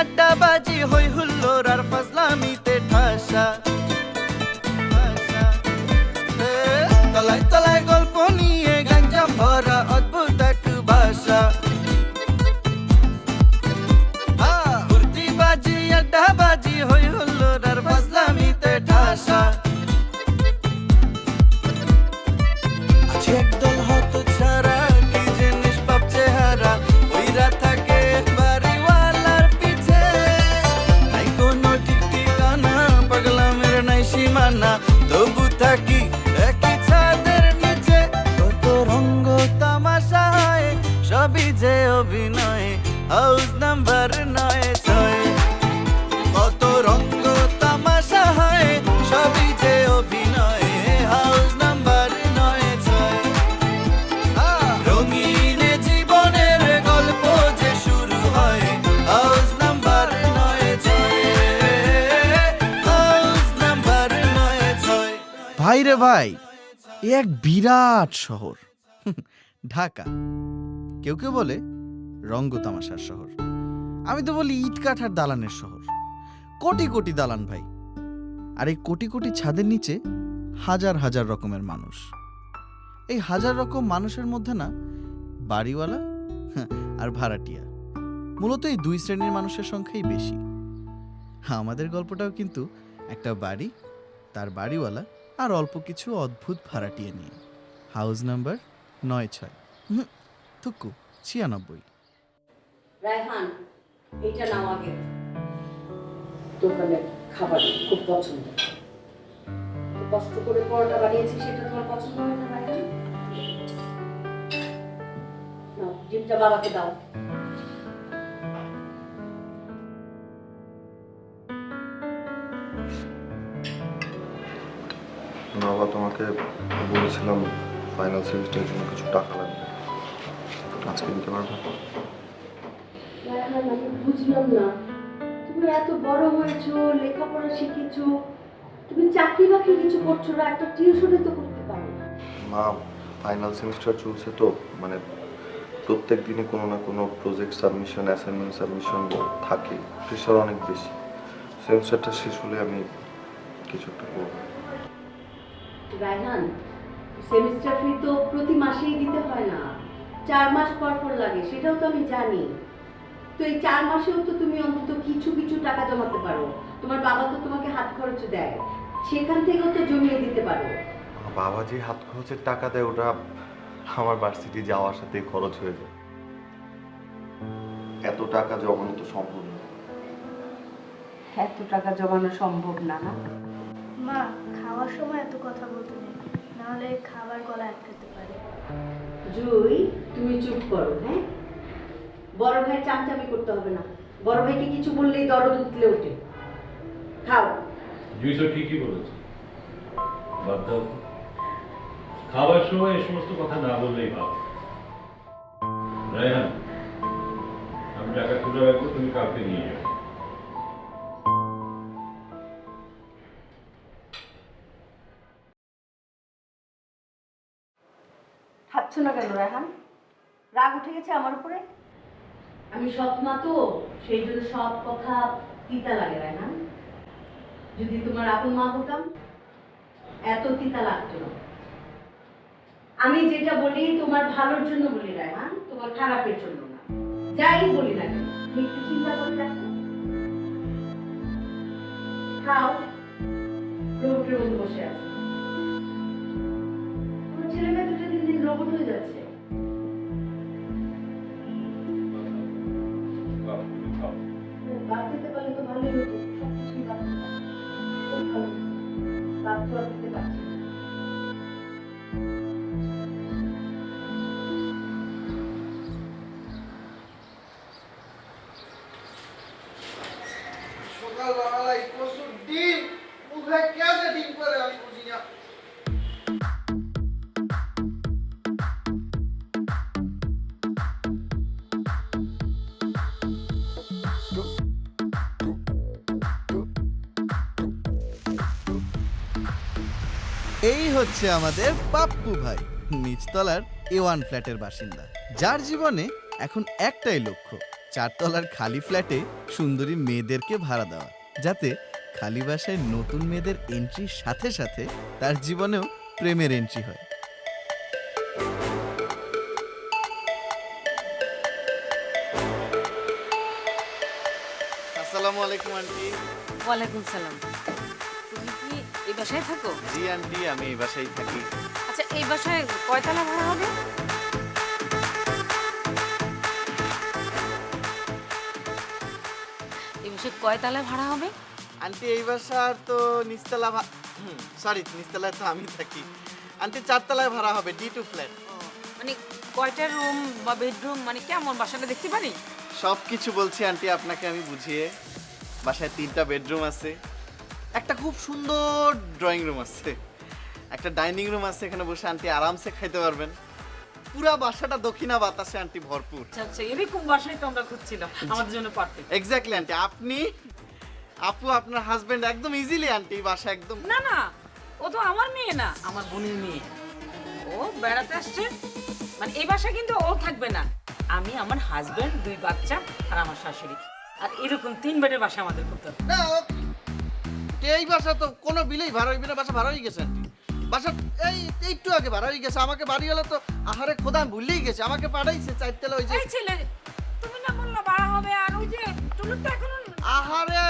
আড্ডা বাজি হই হুল্লোর আর ফাজলামিতে ঠাসা। তলায় তলায় গল্প নিয়ে গ্যাঞ্জাম ভরা অদ্ভুত এক ভাষা। ফুর্তি বাজি আড্ডা বাজি হই ভাই রে ভাই, এ এক বিরাট শহর। ঢাকা। কেউ কেউ বলে রঙ্গ তামাশার শহর। আমি তো বলি ইট কাঠার দালানের শহর। কোটি কোটি দালান ভাই। আর এই কোটি কোটি ছাদের নিচে হাজার হাজার রকমের মানুষ। এই হাজার রকম মানুষের মধ্যে না বাড়িওয়ালা আর ভাড়াটিয়া। মূলত এই দুই শ্রেণির মানুষের সংখ্যাই বেশি। আমাদের গল্পটাও কিন্তু একটা বাড়ি, তার বাড়িওয়ালা আর অল্প কিছু অদ্ভুত ভাড়াটিয়ে নিয়ে হাউস নাম্বার নয় ছয়। থুকু, ছিয়ানব্বই। রায়হান এইটা নাও আগে। খাবার খুব পছন্দ। কষ্ট করে পরোটা বানিয়েছি, সেটা তোমার পছন্দ হয় না ডিমটা বাবাকে দাও। তোমাকে বলেছিলাম ফাইনাল সেমিস্টারের জন্য কিছু টাকা লাগবে। আজকে দিতে পারবে? রায়হান আমি বুঝলাম না। তুমি এত বড় হয়েছো লেখাপড়া শিখেছো তুমি চাকরি বাকরি কিছু করছ না একটা টিউশনে তো করতে পারো মা ফাইনাল সেমিস্টার চলছে তো মানে প্রত্যেক দিনে কোনো না কোনো প্রজেক্ট সাবমিশন অ্যাসাইনমেন্ট সাবমিশন থাকে প্রেশার অনেক বেশি। সেমিস্টারটা শেষ হলে আমি কিছু একটা করব। রায়হান সেমিস্টার ফি তো প্রতি মাসেই দিতে হয় না। চার মাস পর পর লাগে সেটাও তো আমি জানি। তো এই চার মাসেও তো তুমি অন্তত কিছু কিছু টাকা জমাতে পারো। তোমার বাবা তো তোমাকে হাত খরচ দেয়। সেখান থেকেও তো জমিয়ে দিতে পারো। বাবা যে হাত খরচের টাকা দেয় ওটা আমার ভার্সিটি যাওয়ার সাথে খরচ হয়ে যায়। এত টাকা জমানো তো সম্ভব না। এত টাকা জমানো সম্ভব না না? মা খাওয়ার সময় এত কথা বলতে নেই। নাহলে খাবার গলা আটকাতে পারে। জুই তুমি চুপ করো হ্যাঁ? বড় ভাই চামচামি করতে হবে না। বড় ভাইকে কিছু বললেই দরদ উতলে ওঠে। খাও। জুই তো ঠিকই বলেছে। বাদ দাও। খাবার সময় এই সমস্ত কথা না বললেই ভালো। রায়হান আমি টাকা তুলে রাখব তুমি কাউকে নিয়ে যাও। না কেন রায়হান রাগ উঠে গেছে আমার উপরে? আমি সৎ মা তো, সেই জন্য সব কথা তিতা লাগে রায়হান যদি তোমার আপন মা হতাম, এত তিতা লাগতো না। আমি যেটা বলি, তোমার ভালোর জন্য বলি রায়হান তোমার খারাপের জন্য না। যাই বলি না কেন তুমি একটু চিন্তা করে দেখো। খাও মধ্যে বসে আছে। দিন দিন রোবট হয়ে যাচ্ছে। বাদ দিতে পারলে তো ভালোই হতো। সব বাদ দিতে কেমনে করে আমি বুঝি না। হচ্ছে আমাদের পাপ্পু ভাই নিচতলার এ ওয়ান ফ্ল্যাটের বাসিন্দা। যার জীবনে এখন একটাই লক্ষ্য চারতলার খালি ফ্ল্যাটে সুন্দরী মেয়েদেরকে ভাড়া দেওয়া যাতে খালি বাসায় নতুন মেয়েদের এন্ট্রির সাথে সাথে তার জীবনেও প্রেমের এন্ট্রি হয়। আসসালামু আলাইকুম আন্টি। ওয়ালাইকুম সালাম। এই বাসায় থাকো? জি আন্টি আমি এই বাসায় থাকি। আচ্ছা এই বাসায় কয়তলা ভাড়া হবে? এই বাসায় কয়তলা ভাড়া হবে? আন্টি এই বাসার তো নিচতলা সরি নিচতলায় তো আমি থাকি। আন্টি চারতলায় ভাড়া হবে ডি টু ফ্ল্যাট মানে কয়টা রুম বা বেডরুম মানে কেমন বাসাটা দেখতে পারি? সব কিছু বলছি আন্টি আপনাকে আমি বুঝিয়ে। বাসায় তিনটা বেডরুম আছে। একটা খুব সুন্দর ড্রয়িং রুম আছে। একটা ডাইনিং রুম আছে এখানে বসে আন্টি আরামসে খাইতে পারবেন। পুরা বাসাটা দক্ষিণা বাতাসে আন্টি ভরপুর। আচ্ছা আচ্ছা এরকম বাসায় তো আমরা খুঁজছিলাম আমাদের জন্য পারফেক্ট এক্স্যাক্টলি আন্টি আপনি আপু আপনার হাজবেন্ড একদম ইজিলি আন্টি বাসা একদম। না না ও তো আমার মেয়ে না। আমার বোনের মেয়ে। ও বেড়াতে আসছে। মানে এই বাসা কিন্তু ও থাকবে না। আমি আমার হাজবেন্ড দুই বাচ্চা আর আমার শাশুড়ি। আর এরকম তিন বেডের বাসা আমাদের করতে হবে। না ও- এই বাসা তো কোনো বিলেই ভাড়া হইবে না বাসা ভাড়া হয়ে গেছে বাসা এই একটু আগে ভাড়া হয়ে গেছে আমাকে বাড়ি হলে তো আহারে খোদা ভুলেই গেছে আমাকে পাঠাইছে চারতলা ওই যে এই ছেলে তুমি না বলল বাড়া হবে আর ওই যে টুলুরটা এখনও আহারে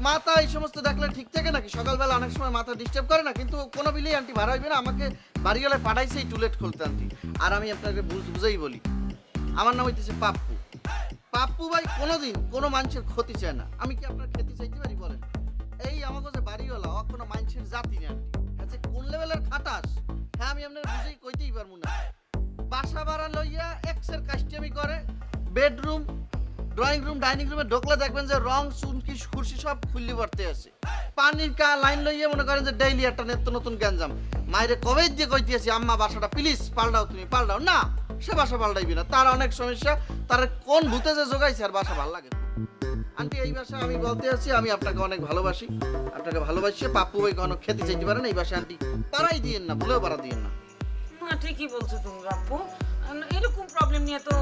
মাথা এই সমস্ত দেখলে ঠিক থাকে নাকি? সকালবেলা অনেক সময় মাথা ডিস্টার্ব করে না কিন্তু কোনো বিলেই আন্টি ভাড়া হইবে না আমাকে বাড়ি হলে পাঠাইছে এই টুলেট খুলতে আন্টি আর আমি আপনাকে বুঝ- বুঝেই বলি আমার নাম হইতেছে পাপ্পু। পাপ্পু ভাই কোনোদিন কোনো মানুষের ক্ষতি চায় না। আমি কি আপনার ক্ষতি চাইতে পারি বলেন? এই আমাকে যে বাড়িওয়ালা ও কোনো মানুষের জাতি না হ্যাঁ যে কোন লেভেলের খাটাস? হ্যাঁ আমি আপনার বুঝেই কইতেই পারব না। বাসা ভাড়া লইয়া এক্সের কাস্টমি করে বেডরুম ড্রয়িং রুম ডাইনিং রুমে ঢোকলে দেখবেন যে রং চুনকি কুর্সি সব খুললি ভরতে আছে। পানির কা লাইন লইয়ে মনে করেন যে ডেইলি একটা নিত্য নতুন গ্যাঞ্জাম। মায়েরে কবে দিয়ে কইতেছি, আম্মা, বাসাটা প্লিজ পাল্টাও তুমি, পাল্টাও। না, সে বাসা পাল্টাইবি না। তার অনেক সমস্যা, তার কোন ভূতে যে জোগাইছে আর বাসা ভালো লাগে। আন্টি এই বাসা আমি বলতে আছি আমি আপনাকে অনেক ভালোবাসি। আপনাকে ভালোবাসি পাপ্পু ভাই কোনো খেতে চাইতে পারেন এই বাসা আন্টি। পারাই দিয়েন না ভুলেও পারা দিয়েন না। না ঠিকই বলছো তুমি বাপু এরকম প্রবলেম নিয়ে তো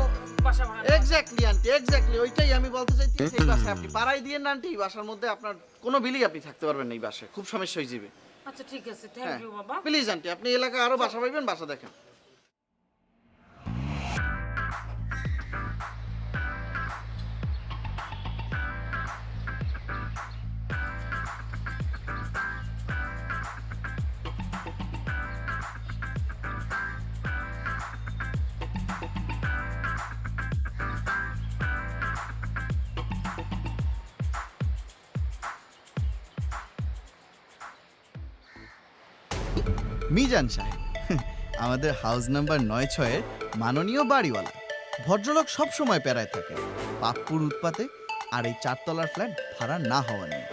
বাসা ভাড়া এক্স্যাক্টলি আন্টি এক্স্যাক্টলি ওইটাই আমি বলতে চাইছি এই বাসায় আপনি পাড়াই দিয়ে না আন্টি এই বাসার মধ্যে আপনার কোনো বিলি আপনি থাকতে পারবেন না এই বাসায় খুব সমস্যা হয়ে যাবে। আচ্ছা ঠিক আছে হ্যাঁ। থ্যাংক ইউ বাবা। প্লিজ আন্টি আপনি এলাকায় আরও বাসা পাইবেন বাসা দেখেন। মিজান সাহেব। আমাদের হাউস নাম্বার নয় ছয়ের মাননীয় বাড়িওয়ালা। ভদ্রলোক সবসময় পেরায় থাকে পাপ্পুর উৎপাতে আর এই চারতলার ফ্ল্যাট ভাড়া না হওয়া নিয়ে।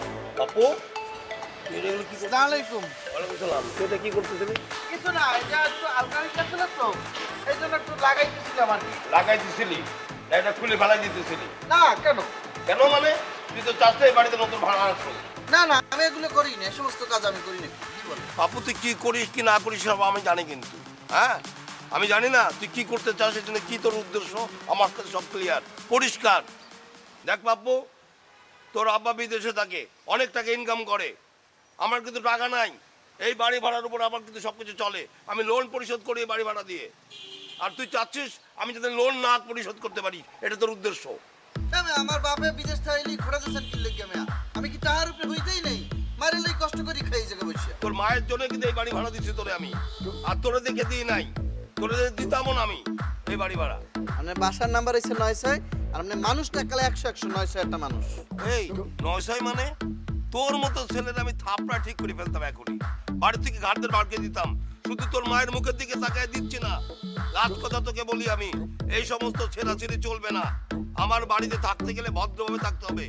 আপু তুই এগুলো কি করছিস আসসালামাইকুম ওয়ালাইকুম সালাম। তুই এটা কি করতেছিলি কিছু না এটা একটু আলকারি ছিল তো এই জন্য একটু লাগাইতেছিলাম আর কি। লাগাই দিছিলি না এটা খুলে ফেলাই দিতেছিলি। না কেন? কেন মানে? তুই তো চাষটা বাড়িতে নতুন ভাড়া আসছো না না আমি এগুলো করি না এই সমস্ত কাজ আমি করি না আপু তুই কি করিস, কি না করিস সব আমি জানি কিন্তু হ্যাঁ? আমি জানি না তুই কি করতে চাস এর জন্য কি তোর উদ্দেশ্য? আমার কাছে সব ক্লিয়ার পরিষ্কার। দেখ বাপু, তোর আব্বা বিদেশে থাকে, অনেক টাকা ইনকাম করে। আমার কিন্তু টাকা নাই। এই বাড়ি ভাড়ার উপর আমার কিন্তু সব কিছু চলে। আমি লোন পরিশোধ করি এই বাড়ি ভাড়া দিয়ে। আর তুই চাচ্ছিস আমি যাতে লোন না পরিশোধ করতে পারি, এটা তোর উদ্দেশ্য। আমি আমার বাপে বিদেশ থাইলি কি লেগে আমি কি টাকার উপরে হইতেই নেই? মারে লই কষ্ট করি খাই জায়গা বসে। তোর মায়ের জন্য কিন্তু এই বাড়ি ভাড়া দিচ্ছি তোরে আমি। আর তোরে দেখে দিই নাই তোরে দিতামও না আমি এই বাড়ি ভাড়া। আপনার বাসার নাম্বার নয় ছয় আর আপনি মানুষটা একালে একশো একশো নয় ছয় একটা মানুষ। এই মানে তোর মতো ছেলের আমি থাপড়া ঠিক করে ফেলতাম এখনই। বাড়ি থেকে ঘাটদের বাড়কে দিতাম। শুধু তোর মায়ের মুখের দিকে তাকায় দিচ্ছি না। লাস্ট কথা তোকে বলি আমি এই সমস্ত ছেড়াছেড়ি চলবে না। আমার বাড়িতে থাকতে গেলে ভদ্রভাবে থাকতে হবে।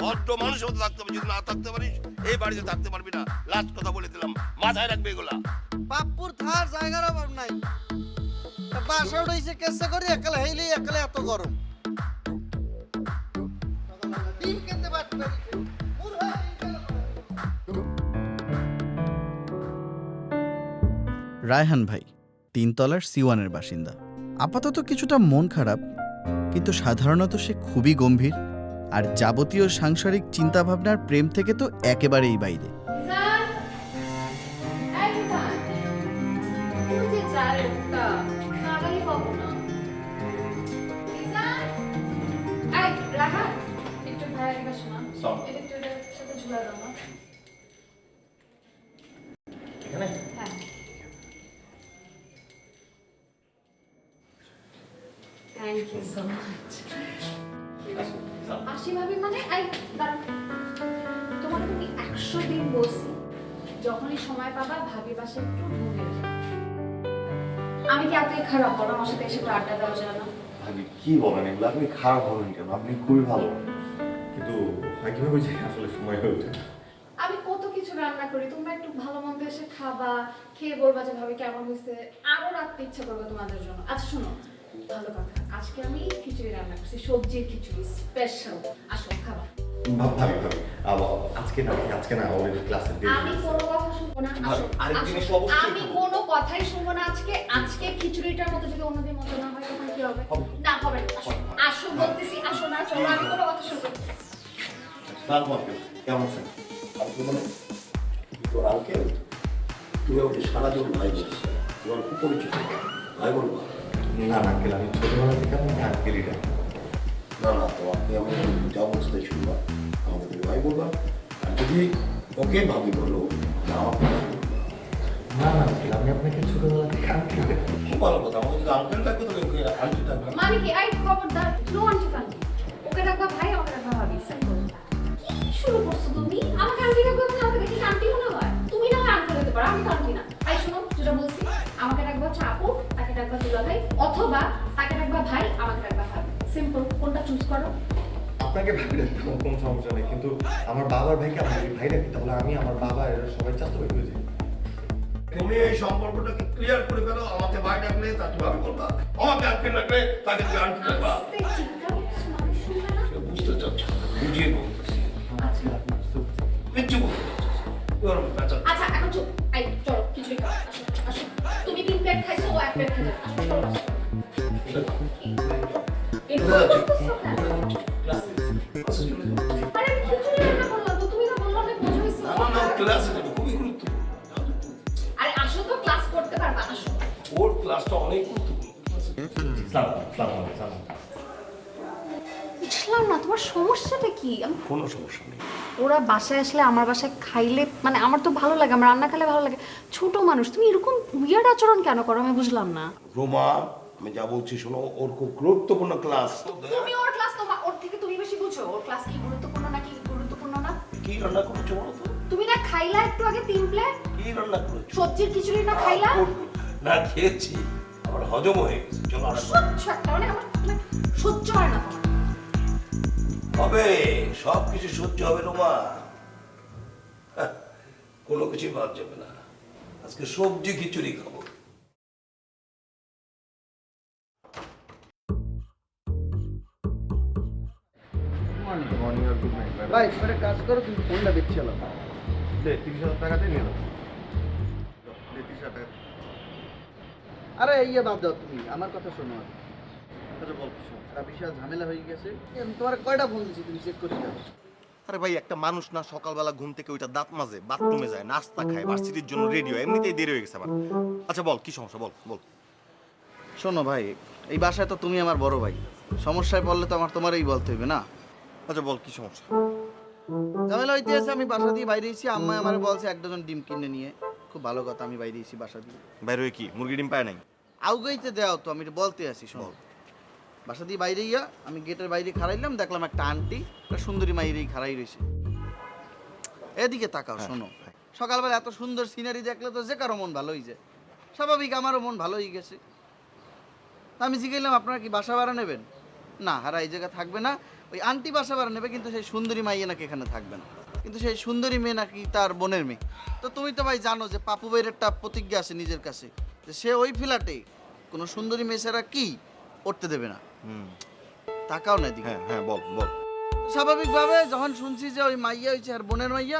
ভদ্র মানুষের মতো থাকতে হবে যদি না থাকতে পারিস এই বাড়িতে থাকতে পারবি না। লাস্ট কথা বলে দিলাম মাথায় রাখবে এগুলা। পাপ্পুর থার জায়গার অভাব নাই। বাসা উঠাইছে কেসে করি একালে হেইলে একালে এত গরম। ডিম। রায়হান ভাই তিনতলার সিওয়ানের বাসিন্দা। আপাতত কিছুটা মন খারাপ কিন্তু সাধারণত সে খুবই গম্ভীর। আর যাবতীয় সাংসারিক চিন্তাভাবনার প্রেম থেকে তো একেবারেই বাইরে। থ্যাংক ইউ সো মাচ ভাবি মানে আই তোমাকে তুমি একশো দিন বলছি যখনই সময় পাবা ভাবি বাসে একটু যাও আমি কি এতই খারাপ? বলো আমার সাথে এসে আড্ডা দেওয়া যায় না ভাবি কি বলেন? এগুলো আপনি খারাপ হবেন কেন? আপনি খুবই ভালো কিন্তু হয় কীভাবে যে আসলে সময় হয়ে ওঠে আমি কত কিছু রান্না করি তোমরা একটু ভালো মন্দ এসে খাবা খেয়ে বলবা যে ভাবি কেমন হয়েছে আরও রাখতে ইচ্ছা করবে তোমাদের জন্য। আচ্ছা শোনো ভালো কথা আজকে আমি খিচুড়ি রান্না করছি সবজির খিচুড়ি স্পেশাল আসো খাবা। ভাব- ভাবি ভাবি। আজকে না আজকে না অলরেডি ক্লাসে আমি কোনো কথা শুনব না আসো, আরেকদিন আসো। এসে অবশ্যই আমি কোনো কথাই শুনব না আজকে। আজকে খিচুড়িটার মতো যদি অন্যদিন মতো না হয় তখন কি হবে? না হবে আসো। আসো বলতেছি আসো না চলো আমি কোনো কথা শুনব না। কেমন আছেন? আঙ্কেল মানে তোর আঙ্কেল তুমি আমাকে সারা জীবন ভাই বলছো তোমার খুব পরিচিত। ভাই বলব। না না আঙ্কেল আমি ছোটবেলা থেকে আমি আঙ্কেলই ডাকি। না না তোমাকে আমি যা বলছি তাই শুনবা আমাকে তুমি ভাই বলবা। আর যদি ওকে ভাবি বলো না আমাকে না না আঙ্কেল আমি আপনাকে ছোটবেলা থেকে আঙ্কেল ডাকি। খুব ভালো কথা আমাকে যদি আঙ্কেল ডাকবে তাহলে ওকে আন্টি ডাকবে। মানে কি আই খবরদার নো আন্টি ফান্টি ওকে রাখবা ভাই আমাকে রাখবা ভাবি সিম্পল কি শুরু করছ তুমি? আমাকে আন্টি মানে আমাকে দেখি আন্টি মনে হয়? তুমি না হয় আন্টি হতে পারো আমি তো আন্টি না। আই শোনো যেটা বলছি আমাকে রাখবা হচ্ছে আপু তাকে রাখবা দুলা ভাই অথবা তাকে রাখবা ভাই আমাকে রাখবা ভাবি। সিম্পল কোনটা চুজ করো? আপনাকে ভাবি ডাকতে আমার কোনো সমস্যা নেই কিন্তু আমার বাবার ভাইকে আমার ভাই ডাকি তাহলে আমি আমার বাবা এরা সবাই ভাই হয়ে যাই তুমি এই সম্পর্কটাকে ক্লিয়ার করে ফেলো আমাকে ভাই ডাকলে তাকে ভাবি বলবা। আমাকে আঙ্কেল ডাকলে তাকে তুমি আন্টি ডাকবা বুঝতে চাচ্ছ বুঝিয়ে বলতেছি। আচ্ছা। কিচ্ছু বলতে আচ্ছা এখন চুপ। প্লেট খাইছো ও এক প্লেট খাইছো? আরে আসো তো ক্লাস করতে পারবা আসো। ওর ক্লাসটা অনেক গুরুত্বপূর্ণ। বুঝলাম না তোমার সমস্যাটা কি? আমি কোনো সমস্যা নেই। ওরা বাসায় আসলে আমার বাসায় খাইলে মানে আমার তো ভালো লাগে আমার রান্না খেলে ভালো লাগে। ছোট মানুষ তুমি এরকম উইয়ার্ড আচরণ কেন করো? আমি বুঝলাম না। রোমা আমি যা বলছি শোনো ওর খুব গুরুত্বপূর্ণ ক্লাস তুমি ওর ক্লাস তো ওর থেকে তুমি বেশি বুঝো? ওর ক্লাস কি গুরুত্বপূর্ণ নাকি গুরুত্বপূর্ণ না? কি রান্না করেছ বলো তো? তুমি না খাইলা একটু আগে তিন প্লেট কি রান্না করেছ? সবজির খিচুড়ি না খাইলা? না খেয়েছি। আমার হজম হয়ে গেছে। চলো একটা মানে আমার মানে সহ্য হয় না তোমার। হবে সব কিছু সহ্য হবে রোমা হ্যাঁ, কোনো কিছুই বাদ যাবে না। আজকে সবজি খিচুড়ি খাব। ভাই কাজ করো কিন্তু ফোনটা দেখছি আলাম দে তিরিশ হাজার। তিরিশ টাকা। আরে ইয়ে বাদ দাও তুমি আমার কথা শোনো। আর। বল কি বিশাল ঝামেলা হয়ে গেছে। তোমার কয়টা ফোন দিচ্ছি তুমি চেক করে যাও। আরে ভাই একটা মানুষ না সকালবেলা ঘুম থেকে ওইটা দাঁত মাজে বাথরুমে যায় নাস্তা খায় ভার্সিটির জন্য রেডি হয় এমনিতেই দেরি হয়ে গেছে আমার আচ্ছা বল কি সমস্যা? বল বল। শোনো ভাই এই বাসায় তো তুমি আমার বড় ভাই। সমস্যায় পড়লে তো আমার তোমারই বলতে হইবে না। আচ্ছা বল কি সমস্যা? ঝামেলা হইতে আছে আমি বাসা দিয়ে বাইরে এসেছি। আম্মা আমার বলছে এক ডজন ডিম কিনে নিয়ে। খুব ভালো কথা আমি বাইরে এসেছি বাসা দিয়ে। বাইরে হয়ে কি? মুরগি ডিম পায় নাই? আউগাইতে দেও তো আমি বলতে আসি শোনো। বাসা দিয়ে বাইরে ইয়া আমি গেটের বাইরে খাড়াইলাম দেখলাম একটা আন্টি একটা সুন্দরী মাইরেই খাড়াই রয়েছে এদিকে তাকাও শোনো। সকালবেলা এত সুন্দর সিনারি দেখলে তো যে কারও মন ভালো হয়ে যায়। স্বাভাবিক আমারও মন ভালো হয়ে গেছে আমি জিজ্ঞাসলাম আপনারা কি বাসা ভাড়া নেবেন? না হারা এই জায়গা থাকবে না। ওই আন্টি বাসা ভাড়া নেবে কিন্তু সেই সুন্দরী মাইয়ে নাকি এখানে থাকবে না। কিন্তু সেই সুন্দরী মেয়ে নাকি তার বোনের মেয়ে। তো তুমি তো ভাই জানো যে পাপু ভাইয়ের একটা প্রতিজ্ঞা আছে নিজের কাছে যে সে ওই ফ্ল্যাটে কোনো সুন্দরী মেয়ে ছাড়া কি উঠতে দেবে না। হুম। তাকাও না দিকে হ্যাঁ হ্যাঁ বল বল। স্বাভাবিকভাবে যখন শুনছি যে ওই মাইয়া হয়েছে আর বোনের মাইয়া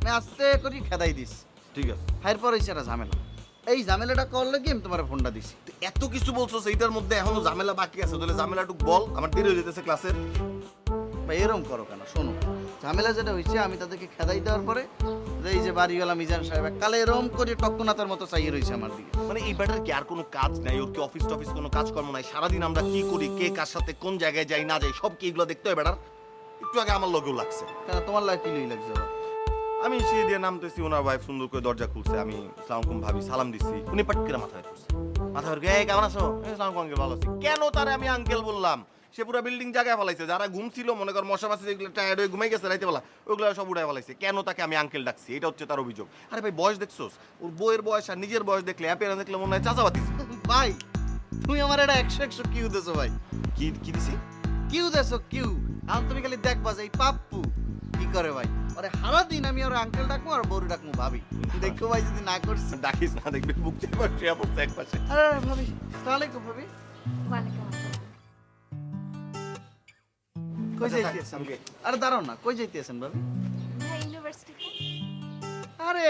আমি আস্তে করি খেদাই দিস। ঠিক আছে। হাইর পর হয়েছে একটা ঝামেলা। এই ঝামেলাটা করলে কি আমি তোমার ফোনটা দিছি? এত কিছু বলছো সেইটার মধ্যে এখনও ঝামেলা বাকি আছে। তাহলে ঝামেলাটুক বল আমার দেরি হয়ে যেতেছে ক্লাসের বা এরম করো কেন? শোনো। ঝামেলা যেটা হয়েছে আমি তাদেরকে খেদাই দেওয়ার পরে এই যে বাড়িওয়ালা মিজান সাহেব কালে এরম করে টক্কনাতার মতো চাইয়ে রয়েছে আমার দিকে। মানে এই ব্যাটার কি আর কোনো কাজ নাই? ওর কি অফিস টফিস কোনো কাজকর্ম নাই? সারাদিন আমরা কি করি কে কার সাথে কোন জায়গায় যাই না যাই সব কি এগুলো দেখতে হয় ব্যাটার? একটু আগে আমার লগেও লাগছে। কেন তোমার লাগে কি লই লাগছে? আমি সিঁড়ি দিয়ে নামতেছি ওনার ওয়াইফ সুন্দর করে দরজা খুলছে আমি সালাম ভাবি সালাম দিচ্ছি উনি পাট করে মাথায় করছে মাথা করে কেমন আছো? এই সালাম আঙ্কেল ভালো আছি। কেন তারে আমি আঙ্কেল বললাম? সে পুরো বিল্ডিং জায়গায় ফেলাইছে। যারা ঘুমছিল মনে কর মশা মাসি যেগুলো টায়ার্ড হয়ে ঘুমাই গেছে রাইতে বেলা ওগুলো সব উড়ায় ফেলাইছে। কেন তাকে আমি আঙ্কেল ডাকছি? এটা হচ্ছে তার অভিযোগ। আরে ভাই বয়স দেখছোস? ওর বইয়ের বয়স আর নিজের বয়স দেখলে অ্যাপেরা দেখলে মনে হয় চাচাবাতি ভাই তুমি আমার এটা একশো একশো কিউ দেছো ভাই। কি কি দিছি? Q দেছো Q. আর তুমি খালি দেখবা যে এই পাপ্পু কি করে ভাই। আরে সারা দিন আমি ওর আঙ্কেল ডাকবো আর বড় ডাকবো ভাবি। দেখো ভাই যদি না করছি। ডাকিস না দেখবি বুক চেপে শুয়ে পড়ছে এক আরে আরে ভাবি সালামালাইকুম ভাবি। ওয়ালাইকুম কই যাইতেছেন? আরে দাঁড়াও না কই যাইতেছেন ভাবি? ইউনিভার্সিটি আরে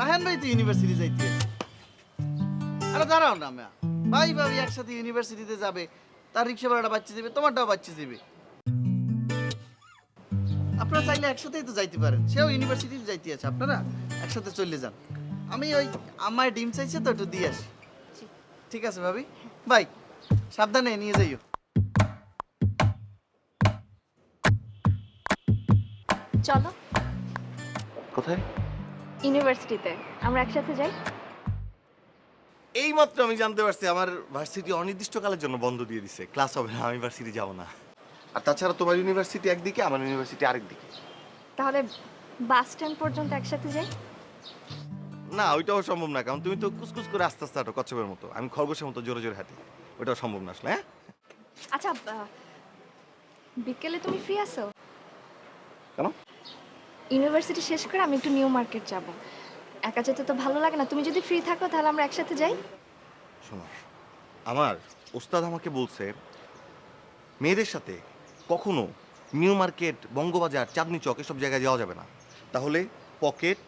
রাহান ভাই তো ইউনিভার্সিটি যাইতে আরে দাঁড়াও না ম্যা। ভাই ভাবি একসাথে ইউনিভার্সিটিতে যাবে তার রিক্সা ভাড়াটা বাচ্চা দিবে তোমারটাও বাচ্চা দিবে। আপনারা চাইলে একসাথেই তো যাইতে পারেন সেও ইউনিভার্সিটিতে যাইতে আছে আপনারা একসাথে চলে যান। আমি ওই আমার ডিম চাইছে তো একটু দিয়ে আসি। ঠিক আছে ভাবি? বাই সাবধানে নিয়ে যাইও। চলো। কোথায়? ইউনিভার্সিটিতে আমরা একসাথে যাই। এই মাত্র আমি জানতে পারছি আমার ভার্সিটি অনির্দিষ্টকালের জন্য বন্ধ দিয়ে দিছে। ক্লাস হবে না আমি ভার্সিটি যাব না। আর তাছাড়া তোমার ইউনিভার্সিটি একদিকে আমার ইউনিভার্সিটি আরেক দিকে তাহলে বাস স্ট্যান্ড পর্যন্ত একসাথে যাই? না ওইটাও সম্ভব না কারণ তুমি তো কুচকুচ করে আস্তে আস্তে হাঁটো কচ্ছপের মতো। আমি খরগোশের মতো জোরে জোরে হাঁটি। ওইটাও সম্ভব না আসলে হ্যাঁ? আচ্ছা বিকেলে তুমি ফ্রি আছো? ইউনিভার্সিটি শেষ করে আমি একটু নিউ মার্কেট যাব। একা যেতে তো ভালো লাগে না। তুমি যদি ফ্রি থাকো তাহলে আমরা একসাথে যাই। শোনো আমার ওস্তাদ আমাকে বলছে মেয়েদের সাথে কখনো নিউ মার্কেট বঙ্গবাজার চাঁদনি চক এসব জায়গায় যাওয়া যাবে না। তাহলে পকেট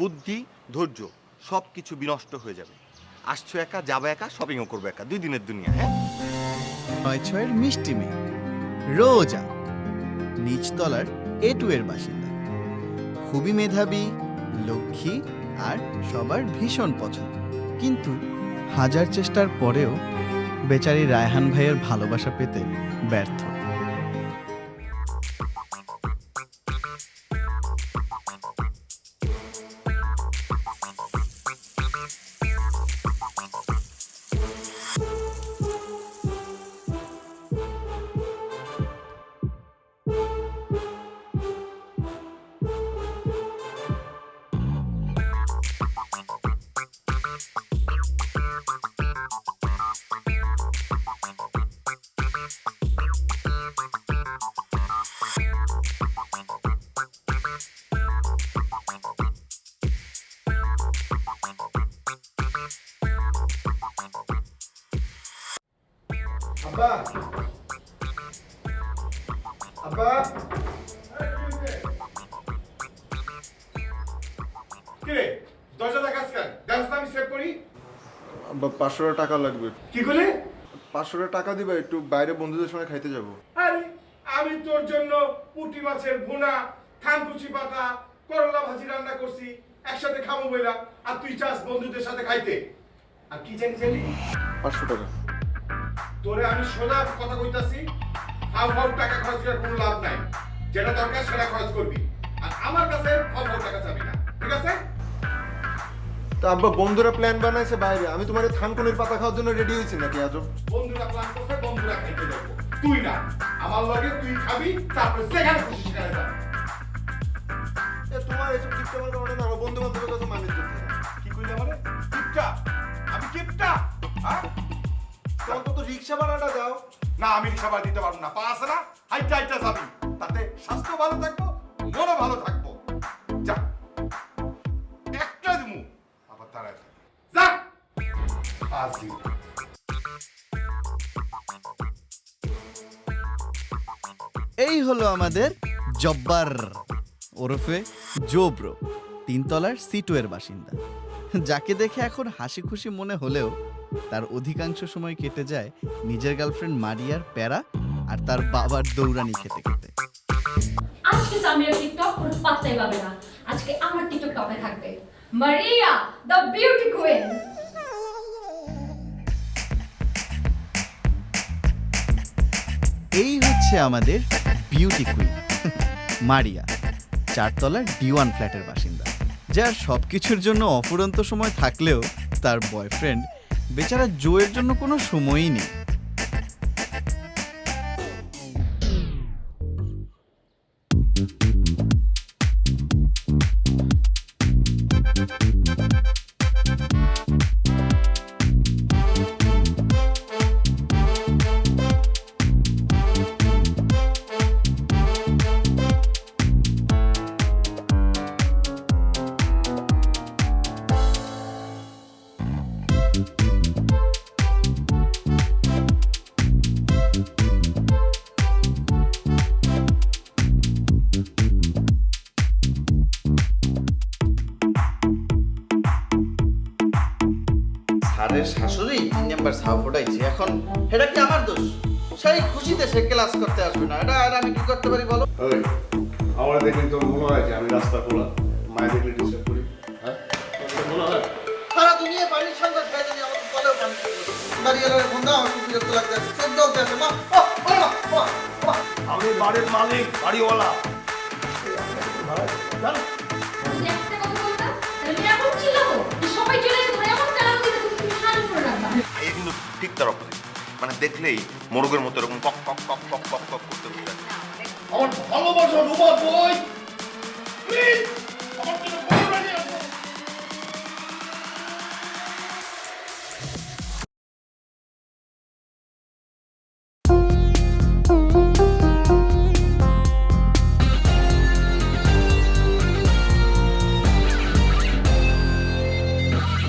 বুদ্ধি ধৈর্য সব কিছু বিনষ্ট হয়ে যাবে। আসছো একা যাবে একা শপিংও করবে একা দুই দিনের দুনিয়া হ্যাঁ? ছয়ের মিষ্টি মেয়ে রোজা নিচতলার এ টু এর বাসিন্দা। খুবই মেধাবী, লক্ষ্মী আর সবার ভীষণ পছন্দ। কিন্তু হাজার চেষ্টার পরেও বেচারি রায়হান ভাইয়ের ভালোবাসা পেতে ব্যর্থ। পাঁচশো টাকা লাগবে। কি করলে? পাঁচশো টাকা দিবা একটু বাইরে বন্ধুদের সঙ্গে খাইতে যাব। আরে আমি তোর জন্য পুঁটি মাছের ভুনা থানকুচি পাতা করলা ভাজি রান্না করছি একসাথে খাব বইলা আর তুই চাস বন্ধুদের সাথে খাইতে। আর কি জানি জানি? পাঁচশো টাকা। তোরে আমি সোজা কথা কইতাছি ফাউ ফাউ টাকা খরচ করার কোনো লাভ নাই। যেটা দরকার সেটা খরচ করবি। আর আমার কাছে ফাউ টাকা চাবি না ঠিক আছে? তা আব্বা বন্ধুরা প্ল্যান বানাইছে বাইরে। আমি তোমার থানকুনির পাতা খাওয়ার জন্য রেডি হয়েছি নাকি আজব বন্ধুরা প্ল্যান করছে বন্ধুরা খাইতে যাব। তুই না আমার লগে তুই খাবি তারপরে সেখানে খুশি সেখানে তোমার কারণে না বন্ধু বান্ধবের কথা কি কইলে মানে? কিপটা? আমি কিপটা? হ্যাঁ? অন্তত রিক্সা ভাড়াটা দাও? না আমি রিক্সা ভাড়া দিতে পারব না। পা আছে না? হাইটা হাইটা যাবি। তাতে স্বাস্থ্য ভালো থাকব মনও ভালো থাকব। আসি এই হলো আমাদের জব্বার ওরফে জোব্রো তিনতলার সিটু এর বাসিন্দা। যাকে দেখে এখন হাসি খুশি মনে হলেও তার অধিকাংশ সময় কেটে যায় নিজের গার্লফ্রেন্ড মারিয়ার প্যারা আর তার বাবার দৌড়ানি খেতে খেতে। আজকে সামিয়ার টিকটক কোনো পাত্তাই পাবে না। আজকে আমার টিকটক টপে থাকবে। মারিয়া দ্য বিউটি কুইন এই হচ্ছে আমাদের বিউটি কুইন মারিয়া, চারতলার ডি ওয়ান ফ্ল্যাটের বাসিন্দা, যার সব কিছুর জন্য অফুরন্ত সময় থাকলেও তার বয়ফ্রেন্ড বেচারা জোয়ের জন্য কোনো সময়ই নেই। ছাপ ফোটাইছে এখন এটা কি আমার দোষ? সেই খুশিতে সে ক্লাস করতে আসবে না। এটা আর আমি কি করতে পারি বলো? আমার দেখলে তোর মনে হয় যে আমি রাস্তা খোলা। মায়ের দেখলে ডিস্টার্ব করি। হ্যাঁ? মনে হয়? সারা দুনিয়া পানির পানি দাঁড়িয়ে আমার খুব বিরক্ত মা, মা। আমি বাড়ির মালিক বাড়িওয়ালা। দেখলেই মোরগের মতো এরকম কক কক কক কক কক কক করতে বসে আমার ভালোবাসা রুমা বই। প্লিজ